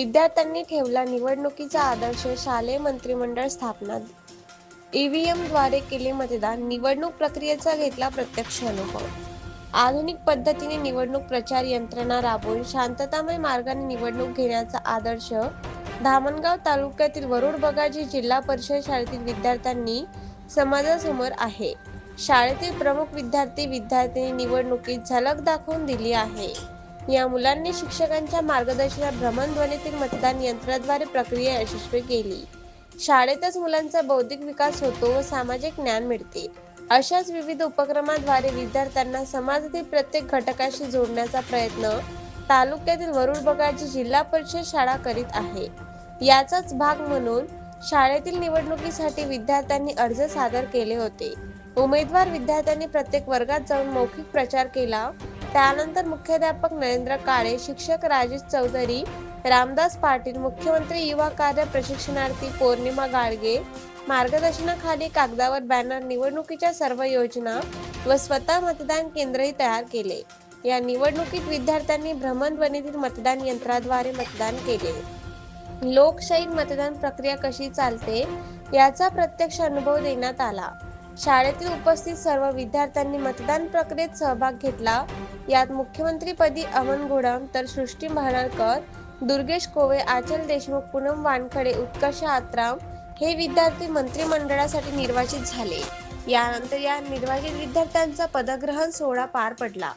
विद्यार्थ्यांनी ठेवला निवडणुकीचा आदर्श शालेय मंत्रिमंडळ स्थापना ईव्हीएमद्वारे केले मतदान. निवडणूक प्रक्रियेचा घेतला प्रत्यक्ष अनुभव. आधुनिक पद्धतीने निवडणूक प्रचार यंत्रणा राबवून शांततामय मार्गाने निवडणूक घेण्याचा आदर्श धामणगाव तालुक्यातील वरुड बगाजी जिल्हा परिषद शाळेतील विद्यार्थ्यांनी समाजासमोर आहे. शाळेतील प्रमुख विद्यार्थी विद्यार्थ्यांनी निवडणुकीत झलक दाखवून दिली आहे. या मुलांनी शिक्षकांच्या मार्गदर्शनात भ्रमणध्वनीतील मतदान यंत्राद्वारे प्रक्रिया यशस्वी केली. शाळेतच मुलांचा बौद्धिक विकास होतो व सामाजिक ज्ञान मिळते. अशाच विविध उपक्रमाद्वारे विद्यार्थ्यांना समाजातील प्रत्येक घटकाशी जोडण्याचा प्रयत्न तालुक्यातील वरुड बगाची जिल्हा परिषद शाळा करीत आहे. याचाच भाग म्हणून शाळेतील निवडणुकीसाठी विद्यार्थ्यांनी अर्ज सादर केले होते. उमेदवार विद्यार्थ्यांनी प्रत्येक वर्गात जाऊन मौखिक प्रचार केला त्यानंतर मुख्याध्यापक नरेंद्र काळे शिक्षक राजेश चौधरी रामदास पाटील मुख्यमंत्री युवा कार्य प्रशिक्षणार्थी पौर्णिमा गाडगे मार्गदर्शनाखाली कागदावर बॅनर निवडणुकीच्या सर्व योजना व स्वतः मतदान केंद्रही तयार केले. या निवडणुकीत विद्यार्थ्यांनी भ्रमणध्वनीतील मतदान यंत्राद्वारे मतदान केले. लोकशाही मतदान प्रक्रिया कशी चालते याचा प्रत्यक्ष अनुभव देण्यात आला. शाळेतील उपस्थित सर्व विद्यार्थ्यांनी मतदान प्रक्रियेत सहभाग घेतला. यात मुख्यमंत्रीपदी अमन घोडम तर सृष्टी महानाळकर दुर्गेश कोवे आचल देशमुख पूनम वानखडे उत्कर्ष आत्राम हे विद्यार्थी मंत्रिमंडळासाठी निर्वाचित झाले. यानंतर या निर्वाचित विद्यार्थ्यांचा पदग्रहण सोहळा पार पडला.